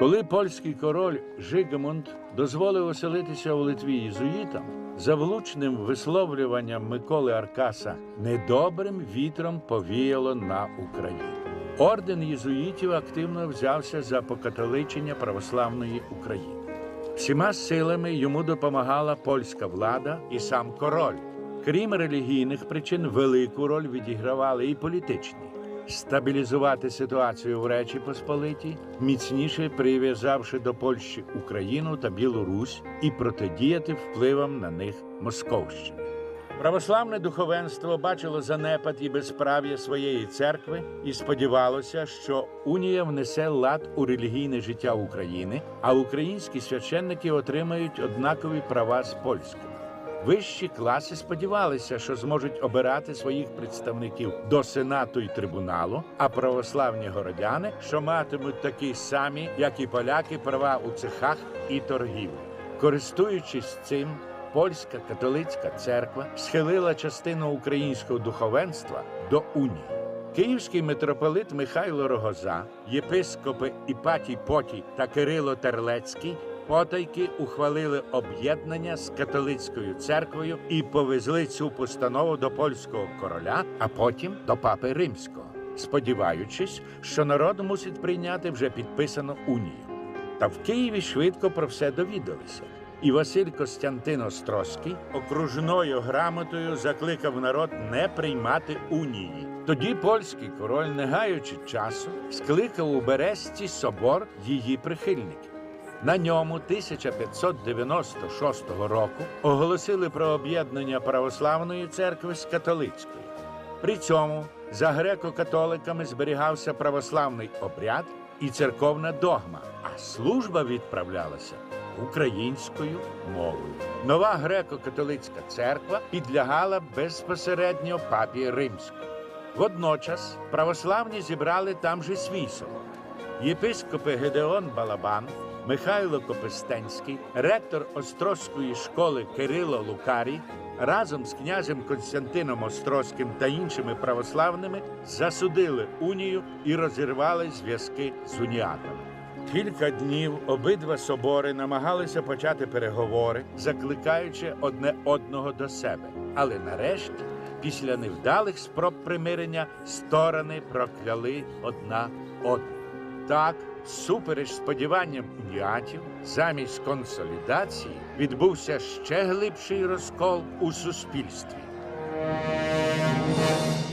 Коли польський король Жигмунд дозволив оселитися у Литві єзуїтам, за влучним висловлюванням Миколи Аркаса недобрим вітром повіяло на Україну. Орден єзуїтів активно взявся за покатоличення православної України. Всіма силами йому допомагала польська влада і сам король. Крім релігійних причин, велику роль відігравали і політичні. Стабілізувати ситуацію в Речі Посполитій, міцніше прив'язавши до Польщі Україну та Білорусь і протидіяти впливам на них Московщини. Православне духовенство бачило занепад і безправ'я своєї церкви і сподівалося, що унія внесе лад у релігійне життя України, а українські священники отримають однакові права з польськими. Вищі класи сподівалися, що зможуть обирати своїх представників до сенату і трибуналу, а православні городяни, що матимуть такі самі, як і поляки, права у цехах і торгівлі. Користуючись цим, польська католицька церква схилила частину українського духовенства до унії. Київський митрополит Михайло Рогоза, єпископи Іпатій Потій та Кирило Терлецький потайки ухвалили об'єднання з католицькою церквою і повезли цю постанову до польського короля, а потім до папи римського, сподіваючись, що народ мусить прийняти вже підписану унію. Та в Києві швидко про все довідалися. І Василь Костянтин Острозький окружною грамотою закликав народ не приймати унії. Тоді польський король, не гаючи часу, скликав у Бересті собор її прихильників. На ньому 1596 року оголосили про об'єднання православної церкви з католицькою. При цьому за греко-католиками зберігався православний обряд і церковна догма, а служба відправлялася українською мовою. Нова греко-католицька церква підлягала безпосередньо папі римському. Водночас православні зібрали там же свій собор. Єпископи Гедеон Балабан, Михайло Копистенський, ректор Острозької школи Кирило Лукарій разом з князем Константином Острозьким та іншими православними засудили унію і розірвали зв'язки з уніатами. Кілька днів обидва собори намагалися почати переговори, закликаючи одне одного до себе. Але нарешті, після невдалих спроб примирення, сторони прокляли одна одну. Так, супереч сподіванням уніатів, замість консолідації відбувся ще глибший розкол у суспільстві.